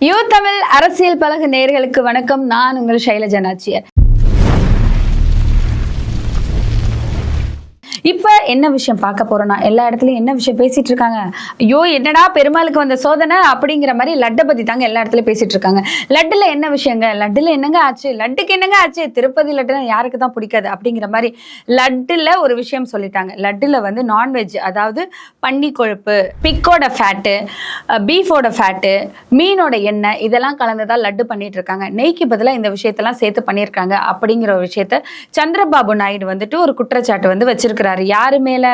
You Tamil அரசியல் பழகு நேர்களுக்கு வணக்கம். நான் உங்கள் சைலஜனாச்சியர் இப்போ என்ன விஷயம் பார்க்க போறோம்னா எல்லா இடத்துலயும் என்ன விஷயம் பேசிட்டு இருக்காங்க? ஐயோ என்னடா பெருமாளுக்கு வந்த சோதனை அப்படிங்கிற மாதிரி லட்டை பத்தி தாங்க எல்லா இடத்துலயும் பேசிட்டு இருக்காங்க. லட்டுல என்ன விஷயங்க? லட்டுல என்னங்க ஆச்சு? லட்டுக்கு என்னங்க ஆச்சு? திருப்பதி லட்டுனா யாருக்கு தான் பிடிக்காது அப்படிங்கிற மாதிரி லட்டுல ஒரு விஷயம் சொல்லிட்டாங்க. லட்டுல வந்து நான்வெஜ் அதாவது பன்னி கொழுப்பு பிக்கோட ஃபேட்டு பீஃபோட ஃபேட்டு மீனோட எண்ணெய் இதெல்லாம் கலந்துதான் லட்டு பண்ணிட்டு இருக்காங்க. நெய்க்கு பதிலாக இந்த விஷயத்தெல்லாம் சேர்த்து பண்ணியிருக்காங்க அப்படிங்கிற ஒரு விஷயத்த சந்திரபாபு நாயுடு வந்துட்டு ஒரு குற்றச்சாட்டு வந்து வச்சிருக்கிறாரு. யாரு மேல?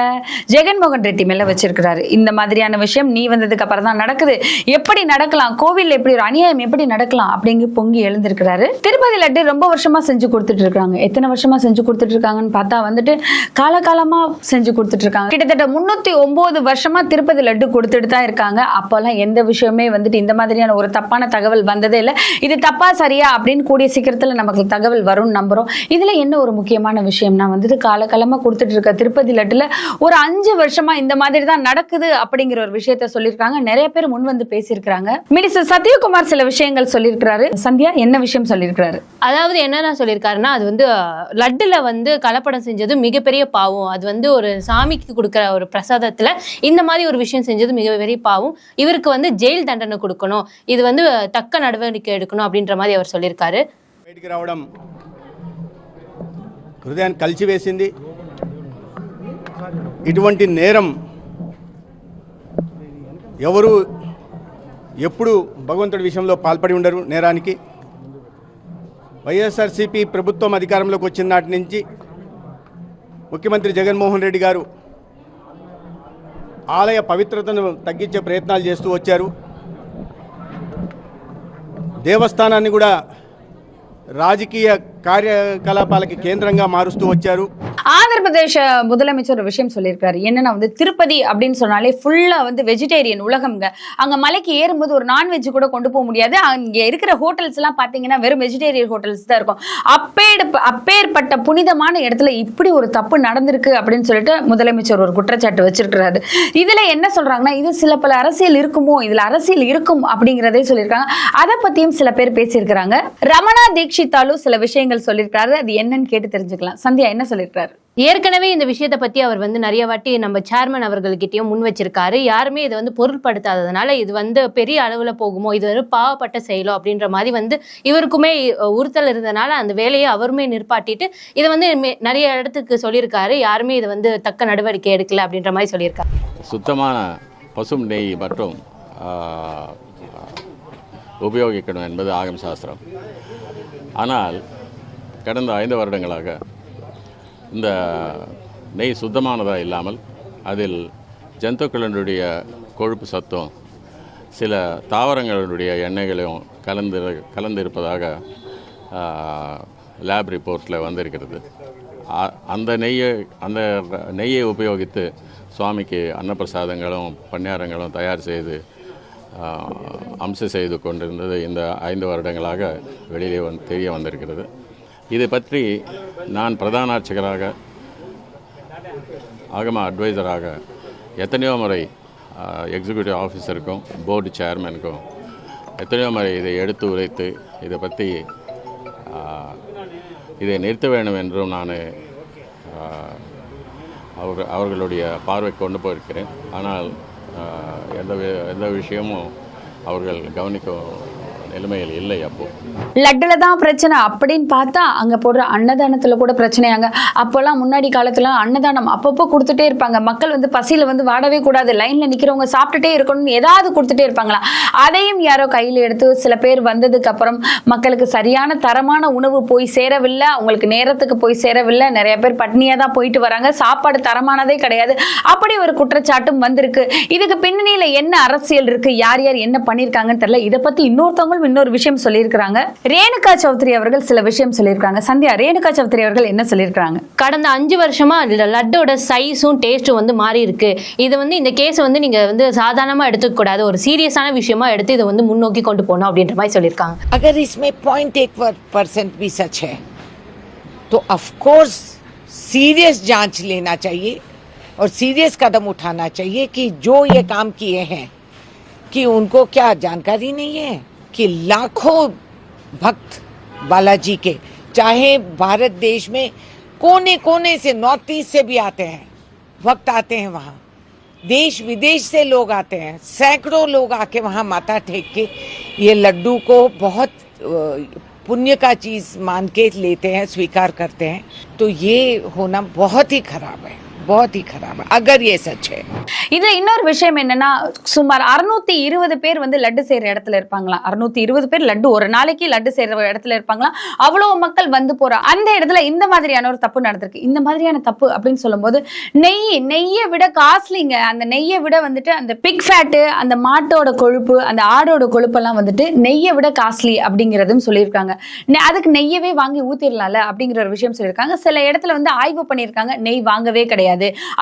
ஜெகன்மோகன் ரெட்டி மேல வச்சிருக்கிறாரு. இந்த மாதிரியான விஷயம் நீ வந்ததுக்கு அப்புறம் தான் நடக்குது. எப்படி நடக்கலாம்? கோவில் எப்படி ஒரு அநியாயம் எப்படி நடக்கலாம்? அப்படிங்க பொங்கி எழுந்திருக்கிறாரு. திருப்பதி லட்டு ரொம்ப வருஷமா செஞ்சு கொடுத்துட்டு இருக்காங்க. எத்தனை வருஷமா செஞ்சு கொடுத்துட்டு இருக்காங்கன்னு பார்த்தா வந்துட்டு காலகாலமா செஞ்சு கொடுத்துட்டு இருக்காங்க. கிட்டத்தட்ட முன்னூத்தி ஒன்பது வருஷமா திருப்பதி லட்டு கொடுத்துட்டு தான் இருக்காங்க. அப்போல்லாம் எந்த விஷயமே வந்துட்டு இந்த மாதிரியான ஒரு தப்பான தகவல் வந்ததே இல்லை. இது தப்பா சரியா அப்படின்னு கூடிய சீக்கிரத்துல நமக்கு தகவல் வரும்னு நம்புறோம். இதுல என்ன ஒரு முக்கியமான விஷயம்னா வந்துட்டு காலகாலமா கொடுத்துட்டு இருக்க திருப்பதி லட்டுல ஒரு அஞ்சு வருஷமா இந்த மாதிரி தான் நடக்குது அப்படிங்கிற ஒரு விஷயத்த சொல்லியிருக்காங்க நிறைய பேர் முன் வந்து பேசியிருக்காங்க மினிஸ்டர் சத்யகுமார் சில விஷயங்கள் சொல்லியிருக்கிறாரு சந்தியா என்ன விஷயம் சொல்லியிருக்கிறாரு அதாவது என்னென்ன சொல்லியிருக்காருன்னா அது வந்து அஹ், லட்டுல வந்து கலப்படம் செஞ்சது மிகப்பெரிய பாவம் அது வந்து ஒரு சாமிக்கு கொடுக்குற ஒரு பிரசாதத்துல இந்த மாதிரி ஒரு விஷயம் செஞ்சது மிகப்பெரிய பாவம் இவருக்கு வந்து ஜெயில் தண்டனை கொடுக்கணும் இது வந்து அஹ், தக்க நடவடிக்கை எடுக்கணும் அப்படின்ற மாதிரி அவர் சொல்லியிருக்காரு బయటికి రావడం హృదయాన్ని కలిచివేసింది ఇటువంటి నేరం ఎవరు ఎప్పుడు భగవంతుడి విషయంలో పాల్పడి ఉండరు నేరానికి. వైఎస్ఆర్సీపీ ప్రభుత్వం అధికారంలోకి వచ్చిన నాటి నుంచి ముఖ్యమంత్రి జగన్మోహన్ రెడ్డి గారు ఆలయ పవిత్రతను తగ్గించే ప్రయత్నాలు చేస్తూ వచ్చారు. దేవస్థానాన్ని కూడా రాజకీయ కార్యకలాపాలకి కేంద్రంగా మారుస్తూ వచ్చారు. ஆந்திர பிரதேச முதலமைச்சர் ஒரு விஷயம் சொல்லியிருக்காரு. என்னன்னா வந்து திருப்பதி அப்படின்னு சொன்னாலே ஃபுல்லா வந்து வெஜிடேரியன் உலகம்ங்க. அங்க மலைக்கு ஏறும்போது ஒரு நான்வெஜ் கூட கொண்டு போக முடியாது. அங்க இருக்கிற ஹோட்டல்ஸ் எல்லாம் பாத்தீங்கன்னா வெறும் வெஜிடேரியன் ஹோட்டல்ஸ் தான் இருக்கும். அப்பேடு அப்பேற்பட்ட புனிதமான இடத்துல இப்படி ஒரு தப்பு நடந்திருக்கு அப்படின்னு சொல்லிட்டு முதலமைச்சர் ஒரு குற்றச்சாட்டு வச்சிருக்கிறாரு. இதுல என்ன சொல்றாங்கன்னா இது சில பல அரசியல் இருக்குமோ இதுல அரசியல் இருக்கும் அப்படிங்கிறதே சொல்லியிருக்காங்க. அதை பத்தியும் சில பேர் பேசியிருக்கிறாங்க. ரமணா தீக்ஷித்தாலும் சில விஷயங்கள் சொல்லியிருக்காரு அது என்னன்னு கேட்டு தெரிஞ்சுக்கலாம். சந்தியா என்ன சொல்லியிருக்காரு ஏற்கனவே இந்த விஷயத்தை பத்தி அவர் வந்து நிறைய வாட்டி நம்ம சேர்மன் அவர்கள்கிட்டயும் முன் வச்சிருக்காரு. யாருமே இதை வந்து பொருட்படுத்தாததுனால இது வந்து பெரிய அளவுல போகுமோ இது ஒரு பாவப்பட்ட செயலோ அப்படின்ற மாதிரி வந்து இவருக்குமே உறுத்தல் இருந்தனால அந்த வேலையை அவருமே நிற்பாட்டிட்டு இதை வந்து நிறைய இடத்துக்கு சொல்லியிருக்காரு. யாருமே இது வந்து தக்க நடவடிக்கை எடுக்கல அப்படின்ற மாதிரி சொல்லியிருக்காரு. சுத்தமான பசும் நெய் மற்றும் உபயோகிக்கணும் என்பது ஆகம் சாஸ்திரம். ஆனால் கடந்த ஐந்து வருடங்களாக இந்த நெய் சுத்தமானதாக இல்லாமல் அதில் ஜந்துக்களினுடைய கொழுப்பு சத்தும் சில தாவரங்களுடைய எண்ணெய்களையும் கலந்து கலந்திருப்பதாக லேப் ரிப்போர்ட்டில் வந்திருக்கிறது. அந்த நெய்யை அந்த நெய்யை உபயோகித்து சுவாமிக்கு அன்னப்பிரசாதங்களும் பணியாரங்களும் தயார் செய்து அம்சம் செய்து கொண்டிருந்தது இந்த ஐந்து வருடங்களாக வெளியிலே வந்து தெரிய வந்திருக்கிறது. இதை பற்றி நான் பிரதான அர்ச்சகராக ஆகம அட்வைசராக எத்தனையோ முறை எக்ஸிக்யூட்டிவ் ஆஃபீஸருக்கும் போர்டு சேர்மனுக்கும் எத்தனையோ முறை இதை எடுத்து உரைத்து இதை பற்றி இதை நிறுத்த வேண்டும் என்றும் நான் அவர் அவர்களுடைய பார்வைக்கு கொண்டு போயிருக்கிறேன். ஆனால் எந்த வி- எந்த விஷயமும் அவர்கள் கவனிக்க நிலைமையில் இல்லை அப்போ. லட்டுல தான் பிரச்சனை. அப்படின்னு பார்த்தா அங்க போடுற அன்னதானத்துல கூட பிரச்சனையாங்க. அப்போல்லாம் முன்னாடி காலத்துல அன்னதானம் அப்பப்போ கொடுத்துட்டே இருப்பாங்க. மக்கள் வந்து பசியில வந்து வாடவே கூடாது. லைன்ல நிக்கிறவங்க சாப்பிட்டுட்டே இருக்கணும்னு ஏதாவது கொடுத்துட்டே இருப்பாங்களா? அதையும் யாரோ கையில எடுத்து சில பேர் வந்ததுக்கு அப்புறம் மக்களுக்கு சரியான தரமான உணவு போய் சேரவில்லை. அவங்களுக்கு நேரத்துக்கு போய் சேரவில்லை. நிறைய பேர் பட்னியா தான் போயிட்டு வராங்க. சாப்பாடு தரமானதே கிடையாது. அப்படி ஒரு குற்றச்சாட்டும் வந்திருக்கு. இதுக்கு பின்னணியில என்ன அரசியல் இருக்கு? யார் யார் என்ன பண்ணிருக்காங்கன்னு தெரியல. இதை பத்தி இன்னொருத்தவங்களும் இன்னொரு விஷயம் சொல்லியிருக்கிறாங்க ரேணுகா சௌத்ரி அவர்கள் சில விஷயம் சொல்லியிருக்காங்க சந்தியா ரேணுகா சௌத்ரி அவர்கள் என்ன சொல்லியிருக்காங்க கடந்த அஞ்சு வருஷமா ல- லட்டோட சைஸும் டேஸ்ட்டும் வந்து மாறி இருக்கு இது வந்து இந்த கேஸ் வந்து நீங்க வந்து சாதாரணமா எடுத்துக்க கூடாது ஒரு சீரியஸான விஷயமா எடுத்து இதை வந்து முன்னோக்கி கொண்டு போகணும் அப்படின்ற மாதிரி சொல்லியிருக்காங்க अगर इसमें पॉइंट एक परसेंट भी सच है तो ऑफ कोर्स सीरियस जांच लेना चाहिए और सीरियस कदम उठाना चाहिए कि जो ये काम किए हैं कि उनको क्या जानकारी नहीं है कि लाखों भक्त बालाजी के, चाहे भारत देश में कोने कोने से नॉर्थ ईस्ट से भी आते हैं, भक्त आते हैं वहाँ। देश विदेश से लोग आते हैं, सैकड़ों लोग आके वहाँ माथा टेक के ये लड्डू को बहुत पुण्य का चीज़ मान के लेते हैं, स्वीकार करते हैं। तो ये होना बहुत ही खराब है। बहुत ही खराब है अगर ये सच है இதுல இன்னொரு விஷயம் என்னன்னா சுமார் அறுநூத்தி இருபது பேர் வந்து லட்டு செய்யற இடத்துல இருப்பாங்களாம் அறுநூத்தி இருபது பேர் லட்டு ஒரு நாளைக்கு லட்டு செய்யற இடத்துல இருப்பாங்களாம் அவ்வளவு மக்கள் வந்து போற அந்த இடத்துல இந்த மாதிரியான ஒரு தப்பு நடந்திருக்கு இந்த மாதிரியான தப்பு அப்படின்னு சொல்லும்போது நெய் நெய்யை விட காஸ்ட்லிங்க அந்த நெய்யை விட வந்துட்டு அந்த பிக் ஃபேட்டு அந்த மாட்டோட கொழுப்பு அந்த ஆடோட கொழுப்பெல்லாம் வந்துட்டு நெய்யை விட காஸ்ட்லி அப்படிங்கிறதும் சொல்லியிருக்காங்க நெ- அதுக்கு நெய்யவே வாங்கி ஊத்திடலாம்ல அப்படிங்கிற ஒரு விஷயம் சொல்லியிருக்காங்க சில இடத்துல வந்து ஆய்வு பண்ணியிருக்காங்க நெய் வாங்கவே கிடையாது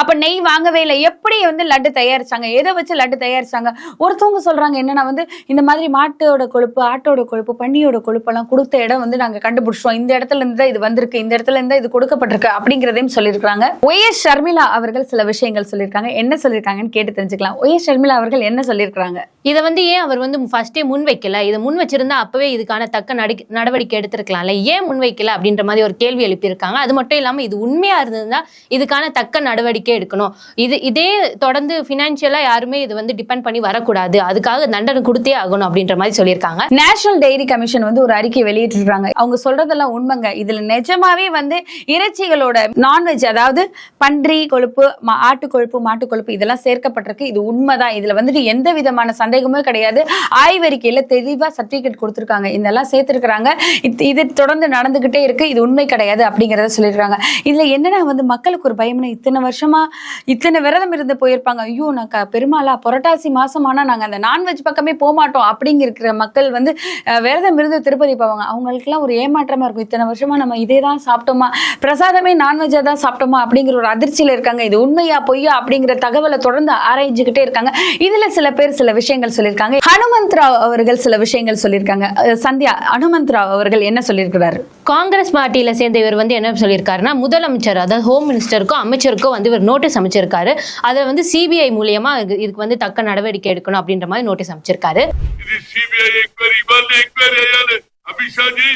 அப்ப நெய் வாங்கவே இல்லை. எப்படி வந்து லட்டு தயாரிச்சாங்க? எதை வச்சு லட்டு தயாரிச்சாங்க? ஒருத்தவங்க சொல்றாங்க என்னன்னா வந்து இந்த மாதிரி மாட்டோட கொழுப்பு ஆட்டோட கொழுப்பு பன்னியோட கொழுப்பெல்லாம் கொடுத்த இடம் வந்து நாங்க கண்டுபிடிச்சோம் இந்த இடத்துல இருந்து தான் இது வந்திருக்கு இந்த இடத்துல இருந்து தான் இது கொடுக்கப்பட்டிருக்கு அப்படிங்கிறதையும் சொல்லியிருக்காங்க ஒய் எஸ் ஷர்மிளா அவர்கள் சில விஷயங்கள் சொல்லியிருக்காங்க. என்ன சொல்லியிருக்காங்கன்னு கேட்டு தெரிஞ்சுக்கலாம். ஒய் எஸ் ஷர்மிளா அவர்கள் என்ன சொல்லியிருக்காங்க இதை வந்து ஏன் அவர் வந்து ஃபர்ஸ்டே முன் வைக்கல? இதை முன் வச்சிருந்தா அப்பவே இதுக்கான தக்க நடி- நடவடிக்கை எடுத்திருக்கலாம்ல? ஏன் முன் வைக்கல அப்படின்ற மாதிரி ஒரு கேள்வி எழுப்பியிருக்காங்க. அது மட்டும் இல்லாம இது உண்மையா இருந்ததுன்னா இதுக்கான தக்க நடவடிக்கை எடுக்கணும். இது இதே தொடர்ந்து பினான்சியலா யாருமே இது வந்து டிபெண்ட் பண்ணி வரக்கூடாது. அதுக்காக தண்டனை கொடுத்தே ஆகணும் அப்படின்ற மாதிரி சொல்லியிருக்காங்க. நேஷனல் டெய்ரி கமிஷன் வந்து ஒரு அறிக்கை வெளியிட்டிருக்காங்க. அவங்க சொல்றதெல்லாம் உண்மைங்க. இதுல நிஜமாவே வந்து இறைச்சிகளோட நான்வெஜ் அதாவது பன்றி கொழுப்பு மா- ஆட்டு கொழுப்பு மாட்டு கொழுப்பு இதெல்லாம் சேர்க்கப்பட்டிருக்கு. இது உண்மைதான். இதுல வந்துட்டு எந்த விதமான சந்தேகமே கிடையாது. ஆய்வறிக்கையில தெளிவா சர்டிபிகேட் கொடுத்துருக்காங்க. இதெல்லாம் சேர்த்திருக்கிறாங்க. இது- இது தொடர்ந்து நடந்துகிட்டே இருக்கு. இது உண்மை கிடையாது அப்படிங்கிறத சொல்லியிருக்காங்க. இதுல என்னன்னா வந்து மக்களுக்கு ஒரு பயம்னா இத்தனை வருஷமா இத்தனை விரதம் இருந்து போயிருப்பாங்க. ஐயோ நான் க- பெருமாளா புரட்டாசி மாசமானா நாங்க அந்த நான்வெஜ் பக்கமே போக மாட்டோம் அப்படிங்கிற மக்கள் வந்து விரதம் இருந்து திருப்பதி போவாங்க. அவங்களுக்குலாம் ஒரு ஏமாற்றமா இருக்கும். இத்தனை வருஷமா நம்ம இதே தான் சாப்பிட்டோமா? பிரசாதமே நான்வெஜ்ஜாக தான் சாப்பிட்டோமா? அப்படிங்கிற ஒரு அதிர்ச்சியில இருக்காங்க. இது உண்மையா பொய்யா அப்படிங்கிற தகவலை தொடர்ந்து ஆராய்ஞ்சுக்கிட்டே இருக்காங்க. இதுல சில பேர் சில விஷயங்கள் சொல்லியிருக்காங்க ஹனுமந்த் ராவ் அவர்கள் சில விஷயங்கள் சொல்லியிருக்காங்க அஹ், சந்தியா ஹனுமந்த் ராவ் அவர்கள் என்ன சொல்லியிருக்கிறாரு காங்கிரஸ் பார்ட்டியில சேர்ந்த இவர் வந்து என்ன சொல்லியிருக்காருன்னா முதலமைச்சர் அதாவது ஹோம் மினிஸ்டருக்கும் அமைச்சருக்கும் வந்து இவர் நோட்டீஸ் அமைச்சிருக்காரு அதை வந்து சிபிஐ மூலியமா இது- இதுக்கு வந்து தக்க நடவடிக்கை எடுக்கணும் அப்படின்ற மாதிரி நோட்டீஸ் அமைச்சிருக்காரு ఇది CBI inquiry इवाल inquiry Ayal Amit Shah ji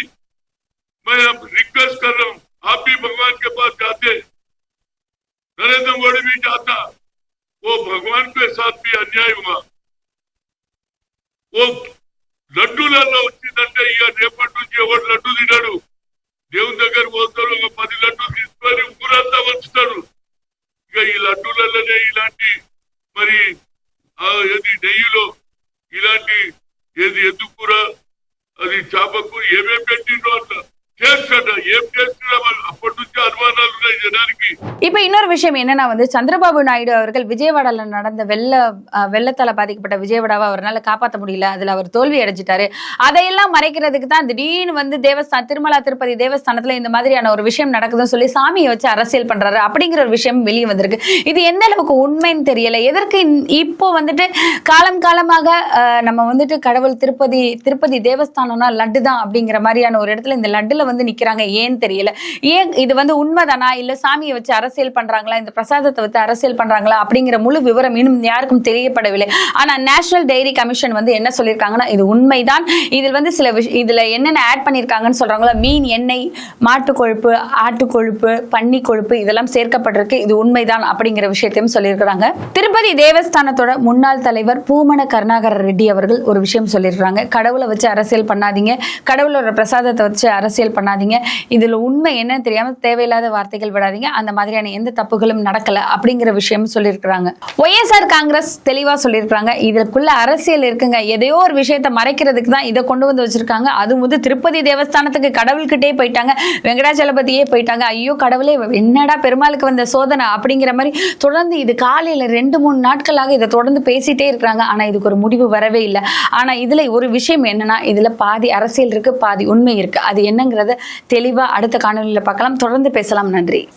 मैं अब रिक्वेस्ट कर रहा हूँ आप भी भगवान के पास जाते नरेंद्र मोदी भी जाता वो भगवान के साथ भी अन्याय हुआ ఇలాంటి మరి ఆ ఏది నెయ్యిలో ఇలాంటి ఏది ఎద్దుకూర అది చేపకు ఏమేమి పెట్టిండ్రో అట్లా. இப்ப இன்னொரு விஷயம் என்னன்னா வந்து சந்திரபாபு நாயுடு அவர்கள் விஜயவாடால நடந்த வெள்ள வெள்ளத்தால பாதிக்கப்பட்ட விஜயவாடாவை அவரால் காப்பாற்ற முடியல. அதுல அவர் தோல்வி அடைஞ்சிட்டாரு. அதையெல்லாம் மறைக்கிறதுக்கு தான் திடீர்னு வந்து தேவஸ்தான் திருமலா திருப்பதி தேவஸ்தானத்துல இந்த மாதிரியான ஒரு விஷயம் நடக்குதுன்னு சொல்லி சாமியை வச்சு அரசியல் பண்றாரு. அப்படிங்கிற ஒரு விஷயம் வெளியே வந்திருக்கு. இது எந்த அளவுக்கு உண்மைன்னு தெரியல. எதற்கு இப்போ வந்துட்டு காலம் காலமாக நம்ம வந்துட்டு கடவுள் திருப்பதி திருப்பதி தேவஸ்தானம்னா லட்டு தான் அப்படிங்கிற மாதிரியான ஒரு இடத்துல இந்த லட்டுல வந்து நிக்கிறாங்க ஏன்னு தெரியல. ஏன் இது வந்து உண்மைதானா? இல்ல சாமியை வச்சு அரசியல் பண்றாங்களா? இந்த பிரசாதத்தை வச்சு அரசியல் பண்றாங்களா? அப்படிங்கிற முழு விவரம் இன்னும் யாருக்கும் தெரியப்படவில்லை. ஆனா நேஷனல் டைரி கமிஷன் வந்து என்ன சொல்லியிருக்காங்கன்னா இது உண்மைதான். இதில் வந்து சில விஷ இதுல என்னென்ன ஆட் பண்ணியிருக்காங்கன்னு சொல்றாங்களா மீன் எண்ணெய் மாட்டு கொழுப்பு ஆட்டு கொழுப்பு பன்னி கொழுப்பு இதெல்லாம் சேர்க்கப்பட்டிருக்கு. இது உண்மைதான் அப்படிங்கிற விஷயத்தையும் சொல்லியிருக்கிறாங்க. திருப்பதி தேவஸ்தானத்தோட முன்னாள் தலைவர் பூமண கருணாகர ரெட்டி அவர்கள் ஒரு விஷயம் சொல்லியிருக்கிறாங்க. கடவுளை வச்சு அரசியல் பண்ணாதீங்க. கடவுளோட பிரசாதத்தை வச்சு அரசியல் பண்ணாதீங்க. இதுல உண்மை என்னன்னு தெரியாம தேவையில்லாத வார்த்தைகள் விடாதீங்க. அந்த மாதிரியான எந்த தப்புகளும் நடக்கல அப்படிங்கிற விஷயம் சொல்லியிருக்கிறாங்க. ஒய்எஸ்ஆர் காங்கிரஸ் தெளிவா சொல்லியிருக்கிறாங்க. இதுக்குள்ள அரசியல் இருக்குங்க. எதையோ ஒரு விஷயத்தை மறைக்கிறதுக்கு தான் இதை கொண்டு வந்து வச்சிருக்காங்க. அது வந்து திருப்பதி தேவஸ்தானத்துக்கு கடவுள்கிட்டே போயிட்டாங்க. வெங்கடாச்சலபதியே போயிட்டாங்க. ஐயோ கடவுளே என்னடா பெருமாளுக்கு வந்த சோதனை அப்படிங்கிற மாதிரி தொடர்ந்து இது காலையில் ரெண்டு மூணு நாட்களாக இதை தொடர்ந்து பேசிட்டே இருக்கிறாங்க. ஆனால் இதுக்கு ஒரு முடிவு வரவே இல்லை. ஆனால் இதில் ஒரு விஷயம் என்னன்னா இதுல பாதி அரசியல் இருக்கு பாதி உண்மை இருக்கு. அது என்னங்கிறது தெளிவாக அடுத்த காணொலியில் பார்க்கலாம். தொடர்ந்து பேசலாம். நன்றி.